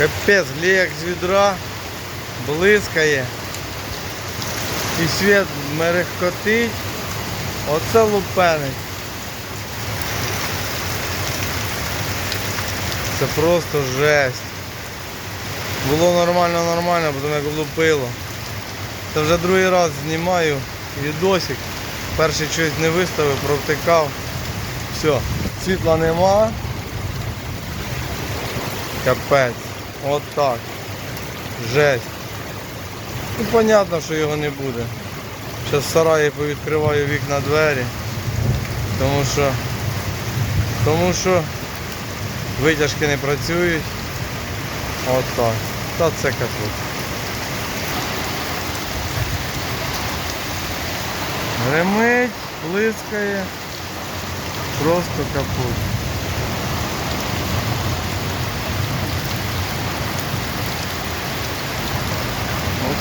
Капець, гліяк з відра, блискає. І світ мерехкотить. Оце лупенець. Це просто жесть. Було нормально, нормально, потім як влупило. Це вже другий раз знімаю відосик. Перший щось не виставив, провтикав. Все, світла нема. Капець. От так. Жесть. Ну, понятно, що його не буде. Зараз в сараї повідкриваю вікна двері. Тому що тому що витяжки не працюють. От так. Та це капут. Гремить, блискає. Просто капут.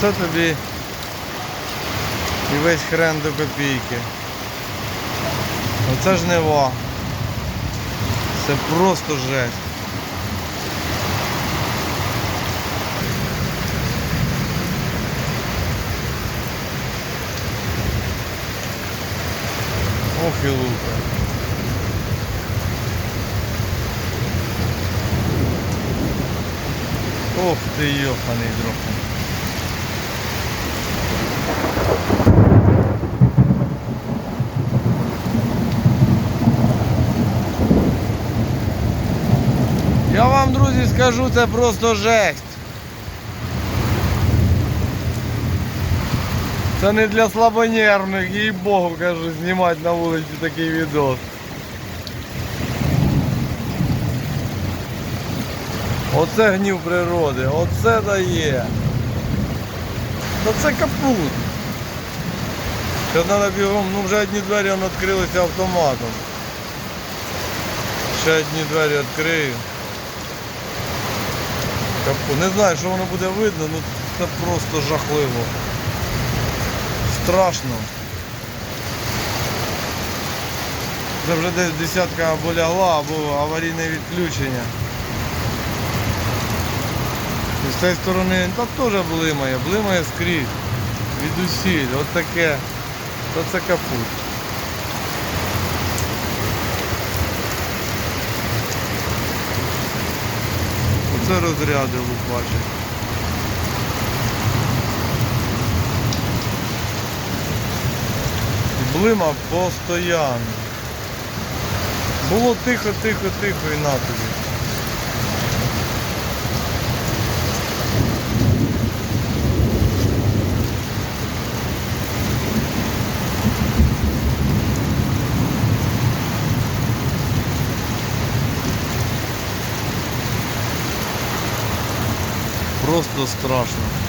Оце тобі і весь хрен до копійки. Оце жнива. Це просто жесть. Ох і лука. Ох ти йоханий дроханий. Я вам, друзі, скажу, це просто жесть. Це не для слабонервних, їй Богу кажу, знімати на вулиці такий відос. Оце гнів природи, оце дає. Та це капут. Зараз треба бігом, ну вже одні двері відкрилися автоматом. Ще одні двері відкрию. Капу. Не знаю, що воно буде видно, ну це просто жахливо. Страшно. Це вже десь десятка або лягла, або аварійне відключення. І з цієї сторони та теж блимає, блимає скрізь. Від усіль. От таке. То це капут. Оце розряди лупачать. І блима постоянно. Було тихо, тихо, тихо і на тобі. Страшно.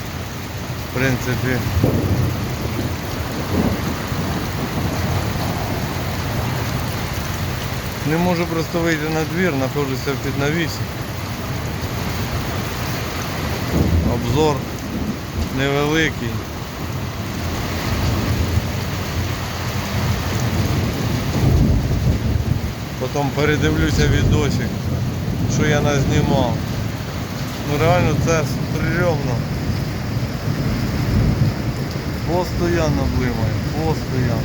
в принципі. Не можу просто вийти на двір, знаходжуся під навісі. Обзор невеликий. Потім передивлюся відосик, що я назнімав. Ну реально це стрьомно. Постоянно блимає, постоянно.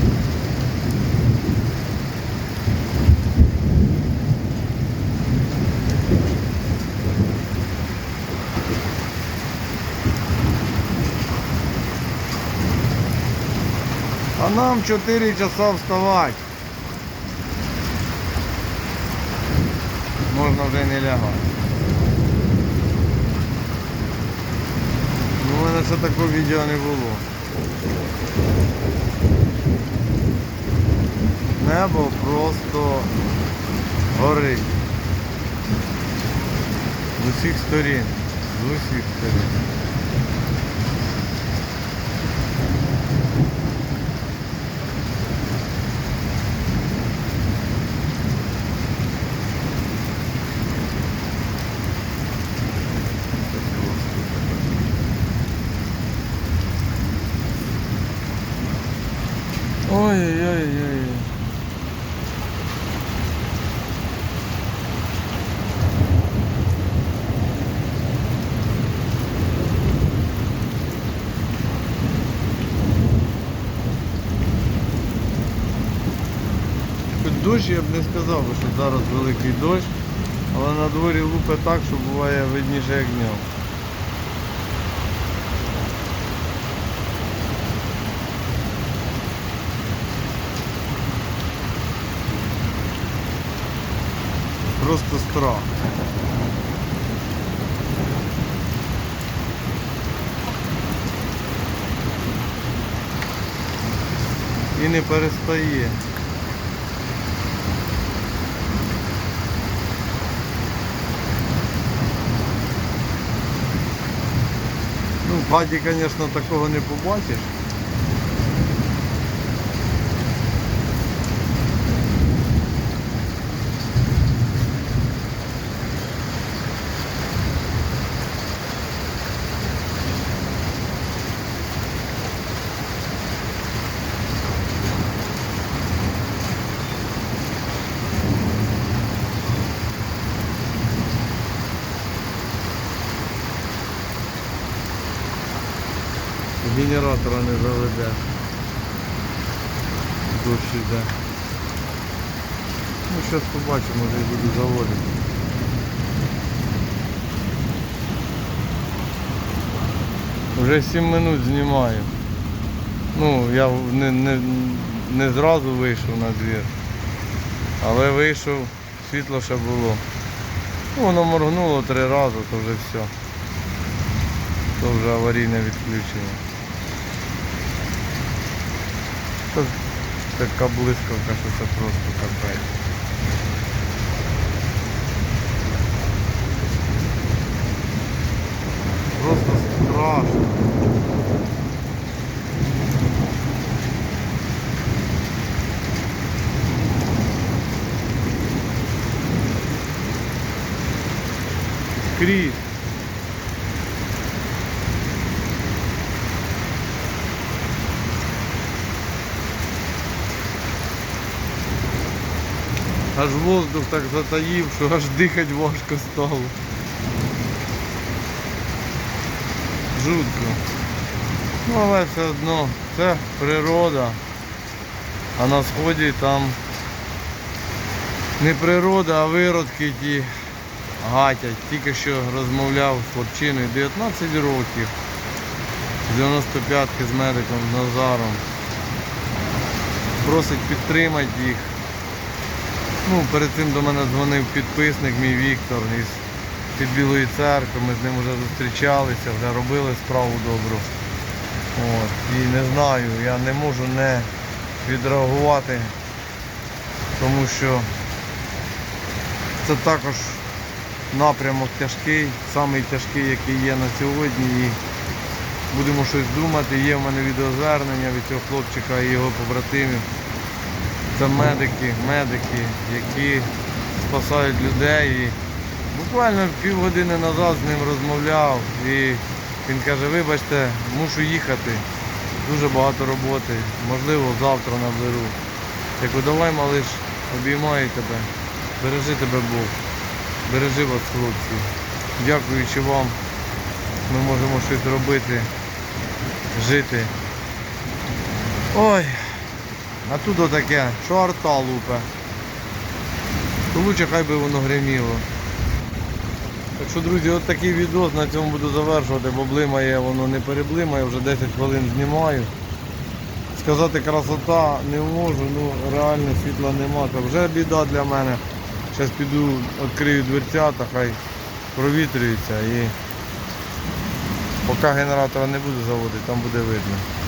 А нам 4 часа вставати. Можна вже не лягати. У мене ще такого відео не було. Небо просто горить. З усіх сторін. З усіх сторін. Дощ я б не сказав, би, що зараз великий дощ, але на дворі лупе так, що буває видніше як днем. Просто страх. І не перестає. В хаті, звісно, такого не побачиш. Генератора не заведе. Дощ іде. Ну, зараз побачимо, може і буду заводити. Вже 7 минут знімаю. Ну, я не, не, не зразу вийшов на двір. Але вийшов, світло ще було. Ну, воно моргнуло три рази, то вже все. То вже аварійне відключення. Це така блискавка, що просто капець. Просто страшно. Скрізь. Аж воздух так затаїв, що аж дихати важко стало. Жутко. Ну але все одно, це природа. А на сході там не природа, а виродки ті гатять. Тільки що розмовляв з хлопчиною 19 років. 95-ки з медиком Назаром. Просить підтримати їх. Ну, перед цим до мене дзвонив підписник мій Віктор із під Білої церкви. Ми з ним вже зустрічалися, вже робили справу добру. От. І не знаю, я не можу не відреагувати, тому що це також напрямок тяжкий, самий тяжкий, який є на сьогодні. І будемо щось думати. Є в мене відеозвернення від цього хлопчика і його побратимів. Це медики, медики, які спасають людей. І буквально півгодини назад з ним розмовляв і він каже, вибачте, мушу їхати. Дуже багато роботи. Можливо, завтра наберу. Я кажу, давай, малиш, обіймаю тебе. Бережи тебе Бог. Бережи вас, хлопці. Дякуючи вам, ми можемо щось робити, жити. Ой. А тут отаке, що арта лупе. То лучше хай би воно гриміло. Так що, друзі, от такий відос на цьому буду завершувати, бо блимає, воно не переблимає, вже 10 хвилин знімаю. Сказати красота не можу, ну реально світла нема, Це вже біда для мене. Зараз піду, відкрию дверцята, хай провітрюється і поки генератора не буду заводити, там буде видно.